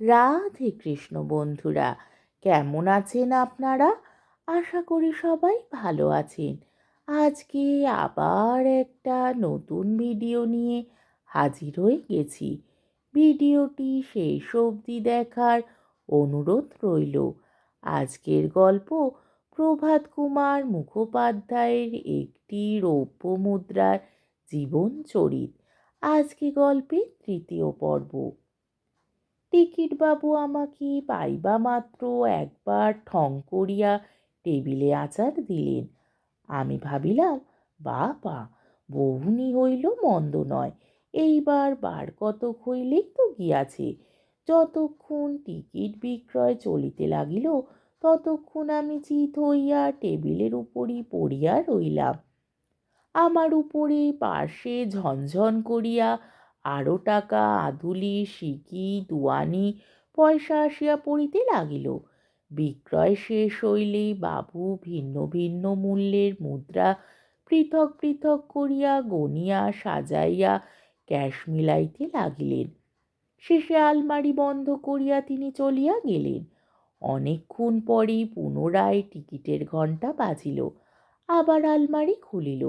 রাধে কৃষ্ণ বন্ধুরা, কেমন আছেন আপনারা? আশা করি সবাই ভালো আছেন। আজকে আবার একটা নতুন ভিডিও নিয়ে হাজির হয়ে গেছি। ভিডিওটি শেষ অবধি দেখার অনুরোধ রইল। আজকের গল্প প্রভাত কুমার মুখোপাধ্যায়ের একটি রৌপ্য মুদ্রার জীবন চরিত। আজকে গল্পের তৃতীয় পর্ব। টিকিটবাবু আমাকে পাইবা মাত্র একবার ঠং করিয়া টেবিলে আচার দিলেন। আমি ভাবিলাম, বাবা বহুনি হইল মন্দ নয়। এইবার বার কতক হইলেই তো গিয়াছে। যতক্ষণ টিকিট বিক্রয় চলিতে লাগিল, ততক্ষণ আমি চিত হইয়া টেবিলের উপরই পড়িয়া রইলাম। আমার উপরে পার্শ্বে ঝনঝন করিয়া আরও টাকা আধুলি সিকি, দুয়ানি, পয়সা আসিয়া পড়িতে লাগিল। বিক্রয় শেষ হইলে বাবু ভিন্ন ভিন্ন মূল্যের মুদ্রা পৃথক পৃথক করিয়া গনিয়া সাজাইয়া ক্যাশ মিলাইতে লাগিলেন। শেষে আলমারি বন্ধ করিয়া তিনি চলিয়া গেলেন। অনেকক্ষণ পরেই পুনরায় টিকিটের ঘণ্টা বাজিল। আবার আলমারি খুলিল।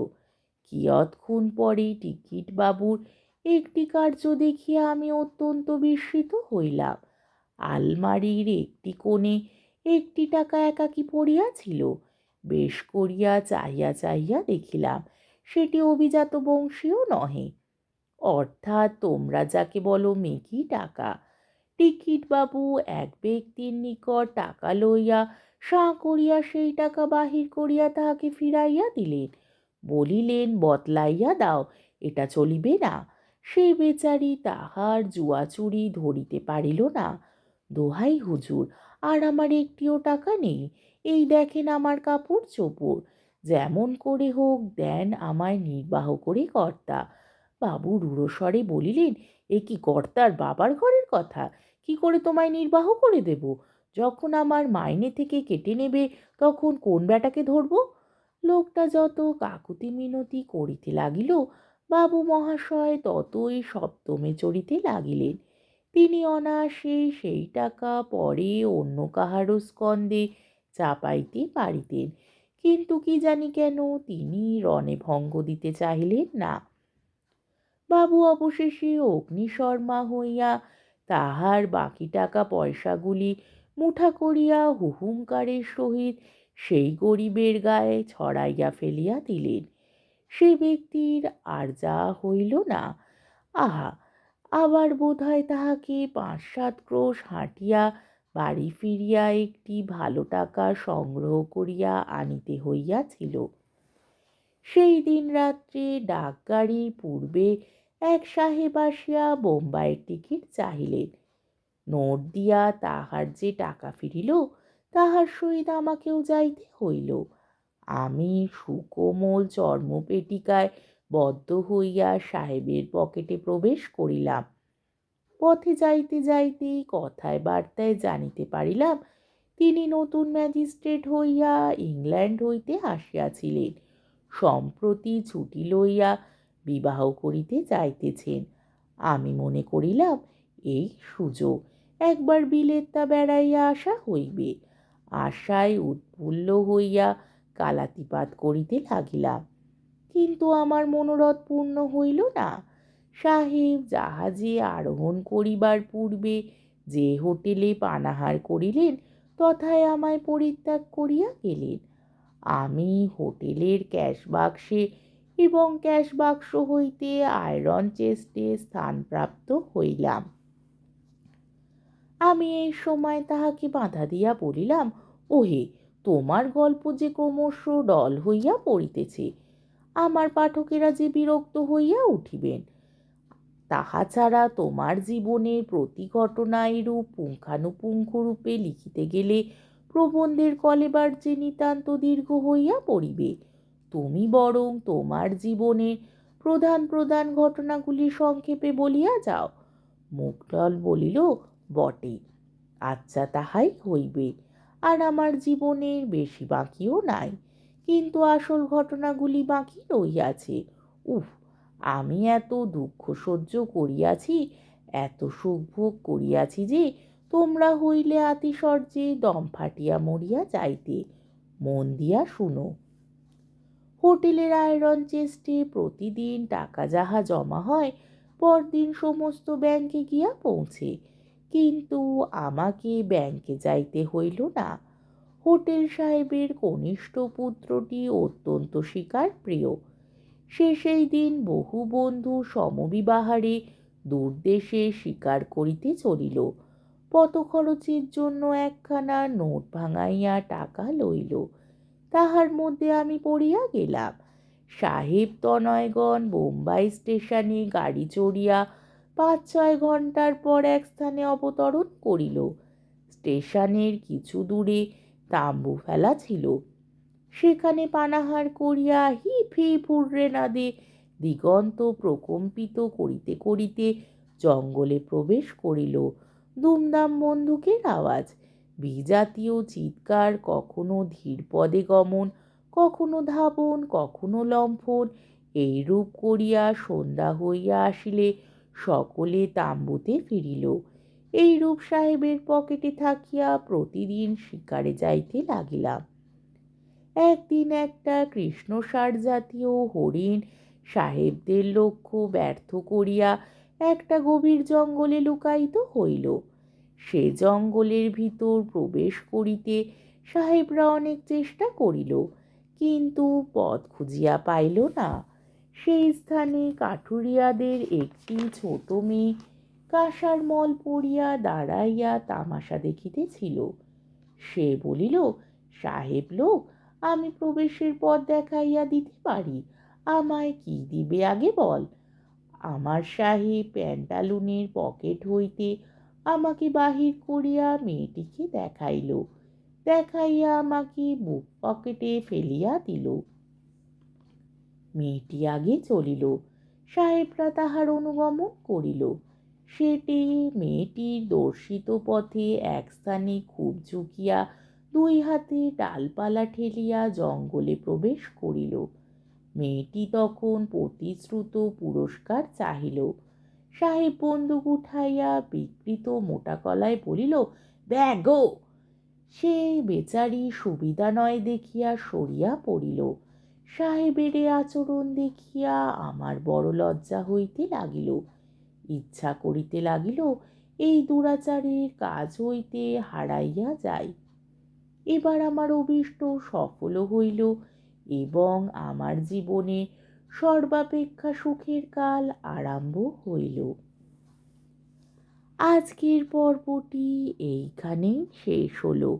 কিয়ৎক্ষণ পরে টিকিট বাবুর একটি কার্য দেখিয়া আমি অত্যন্ত বিস্মিত হইলাম। আলমারির একটি কোণে একটি টাকা একাকি পড়িয়াছিল বেশ করিয়া চাহিয়া চাহিয়া দেখিলাম, সেটি অভিজাত বংশীয় নহে। অর্থাৎ তোমরা যাকে বলো মেকি টাকা। টিকিট বাবু এক ব্যক্তির নিকট টাকা লইয়া সাঁ করিয়া সেই টাকা বাহির করিয়া তাহাকে ফিরাইয়া দিলেন। বলিলেন বতলাইয়া দাও, এটা চলিবে না। সে বেচারি তাহার জুয়াচুরি ধরিতে পারিল না। দোহাই হুজুর, আর আমার একটিও টাকা নেই, এই দেখেন আমার কাপড় চোপড়। যেমন করে হোক দেন আমায় নির্বাহ করে কর্তা। বাবু রুড়োস্বরে বলিলেন, এ কি কর্তার বাবার ঘরের কথা? কি করে তোমায় নির্বাহ করে দেব? যখন আমার মাইনে থেকে কেটে নেবে, তখন কোন বেটাকে ধরব? লোকটা যত কাকুতি মিনতি করিতে লাগিল বাবু মহাশয় ততই সপ্তমে চড়িতে লাগিলেন। তিনি অনায়াসে সেই টাকা পরে অন্য কাহারও স্কন্দে চাপাইতে পারিতেন। কিন্তু কি জানি কেন তিনি রণে ভঙ্গ দিতে চাহিলেন না। বাবু অবশেষে অগ্নিশর্মা হইয়া তাহার বাকি টাকা পয়সাগুলি মুঠা করিয়া হুহুঙ্কারের সহিত সেই গরিবের গায়ে ছড়াইয়া ফেলিয়া দিলেন। সে ব্যক্তির আর যা হইল না, আহা, আবার বোধহয় তাহাকে পাঁচ সাত ক্রোশ হাঁটিয়া বাড়ি ফিরিয়া একটি ভালো টাকা সংগ্রহ করিয়া আনিতে হইয়াছিল। সেই দিন রাত্রে ডাকগাড়ির পূর্বে এক সাহেব আসিয়া বোম্বাইয়ের টিকিট চাহিলেন। নোট দিয়া তাহার যে টাকা ফিরিল, তাহার সহিত আমাকেও যাইতে হইল। আমি সুকোমল চর্মপেটিকায় বদ্ধ হইয়া সাহেবের পকেটে প্রবেশ করিলাম। পথে যাইতে যাইতে কথায় বার্তায় জানিতে পারিলাম, তিনি নতুন ম্যাজিস্ট্রেট হইয়া ইংল্যান্ড হইতে আসিয়াছিলেন। সম্প্রতি ছুটি লইয়া বিবাহ করিতে যাইতেছেন। আমি মনে করিলাম, এই সুযোগ, একবার বিলেতটা বেড়াইয়া আসা হইবে। আশায় উৎফুল্ল হইয়া কালাতিপাত করিতে লাগিলাম কিন্তু আমার মনোরথ পূর্ণ হইল না। সাহেব জাহাজে আরোহণ করিবার পূর্বে যে হোটেলে পানাহার করিলেন, তথায় আমায় পরিত্যাগ করিয়া গেলেন। আমি হোটেলের ক্যাশ বাক্সে এবং ক্যাশ বাক্স হইতে আয়রন চেস্টে স্থানপ্রাপ্ত হইলাম। আমি এই সময় তাহাকে বাধা দিয়া বলিলাম, ওহে তোমার গল্প যে ক্রমশ ডল হইয়া পড়িতেছে, আমার পাঠকেরা যে বিরক্ত হইয়া উঠিবেন, তাহা ছাড়া তোমার জীবনের প্রতি ঘটনা এরূপ পুঙ্খানুপুঙ্খ রূপে লিখিতে গেলে প্রবন্ধের কলেবার যে নিতান্ত দীর্ঘ হইয়া পড়িবে, তুমি বরং তোমার জীবনের প্রধান প্রধান ঘটনাগুলি সংক্ষেপে বলিয়া যাও। মুখটল বলিল, বটে আচ্ছা তাহাই হইবে। আর আমার জীবনের বেশি বাকিও নাই। কিন্তু আসল ঘটনাগুলি বাকি রইয়াছে উফ, আমি এত দুঃখ সহ্য করিয়াছি, এত সুখ ভোগ করিয়াছি যে তোমরা হইলে আতিশর্যে দম ফাটিয়া মরিয়া যাইতে। মন দিয়া শুনো। হোটেলের আয়রন চেস্টে প্রতিদিন টাকা যাহা জমা হয়, পরদিন সমস্ত ব্যাংকে গিয়া পৌঁছে। কিন্তু আমাকে ব্যাংকে যাইতে হইল না। হোটেল সাহেবের কনিষ্ঠ পুত্রটি অত্যন্ত শিকার প্রিয় সে সেই দিন বহু বন্ধু সমবিবাহারে দূরদেশে শিকার করিতে চলিল। পত খরচের জন্য একখানা নোট ভাঙাইয়া টাকা লইল। তাহার মধ্যে আমি পড়িয়া গেলাম। সাহেব তনয়গণ বোম্বাই স্টেশনে গাড়ি চড়িয়া পাঁচ ছয় ঘণ্টার পর এক স্থানে অবতরণ করিল। স্টেশনের কিছু দূরে তাম্বু ফেলা ছিল। সেখানে পানাহার করিয়া হিপ হিপ হুররে নাদে দিগন্ত প্রকম্পিত করিতে করিতে জঙ্গলে প্রবেশ করিল। দুমদাম বন্দুকের আওয়াজ। বিজাতীয় চিৎকার, কখনো ধীর পদে গমন, কখনো ধাবন, কখনো লম্ফন, এইরূপ করিয়া সন্ধ্যা হইয়া আসিলে সকলে তাম্বুতে ফিরিল। এইরূপ সাহেবের পকেটে থাকিয়া প্রতিদিন শিকারে যাইতে লাগিলাম। একদিন একটা কৃষ্ণসার জাতীয় হরিণ সাহেবদের লক্ষ্য ব্যর্থ করিয়া একটা গভীর জঙ্গলে লুকায়িত হইল। সে জঙ্গলের ভিতর প্রবেশ করিতে সাহেবরা অনেক চেষ্টা করিল, কিন্তু পথ খুঁজিয়া পাইল না। সেই স্থানে কাঠুরিয়াদের একটি ছোট মেয়ে কাঁসার মল পড়িয়া দাঁড়াইয়া তামাশা দেখিতেছিল। সে বলিল, সাহেব লোক, আমি প্রবেশের পথ দেখাইয়া দিতে পারি। আমায় কি দিবে আগে বল? আমার সাহেব প্যান্টালুনের পকেট হইতে আমাকে বাহির করিয়া মেয়েটিকে দেখাইল। দেখাইয়া আমাকে বুক পকেটে ফেলিয়া দিল। মেয়েটি আগে চলিল। সাহেবরা তাহার অনুগমন করিল। সেটি মেয়েটির দর্শিত পথে এক স্থানে খুব ঝুঁকিয়া দুই হাতে ডালপালা ঠেলিয়া জঙ্গলে প্রবেশ করিল। মেয়েটি তখন প্রতিশ্রুত পুরস্কার চাহিল। সাহেব বন্দুক উঠাইয়া বিকৃত মোটা কলায় বলিল, ব্যাগো সে বেচারি সুবিধা নয় দেখিয়া সরিয়া পড়িল। সাহেবের এ আচরণ দেখিয়া আমার বড় লজ্জা হইতে লাগিল। ইচ্ছা করিতে লাগিল এই দুরাচারের কাজ হইতে হারাইয়া যাই। এবার আমার অভীষ্ট সফল হইল এবং আমার জীবনে সর্বাপেক্ষা সুখের কাল আরম্ভ হইল। আজকের পর্বটি এইখানেই শেষ হলো।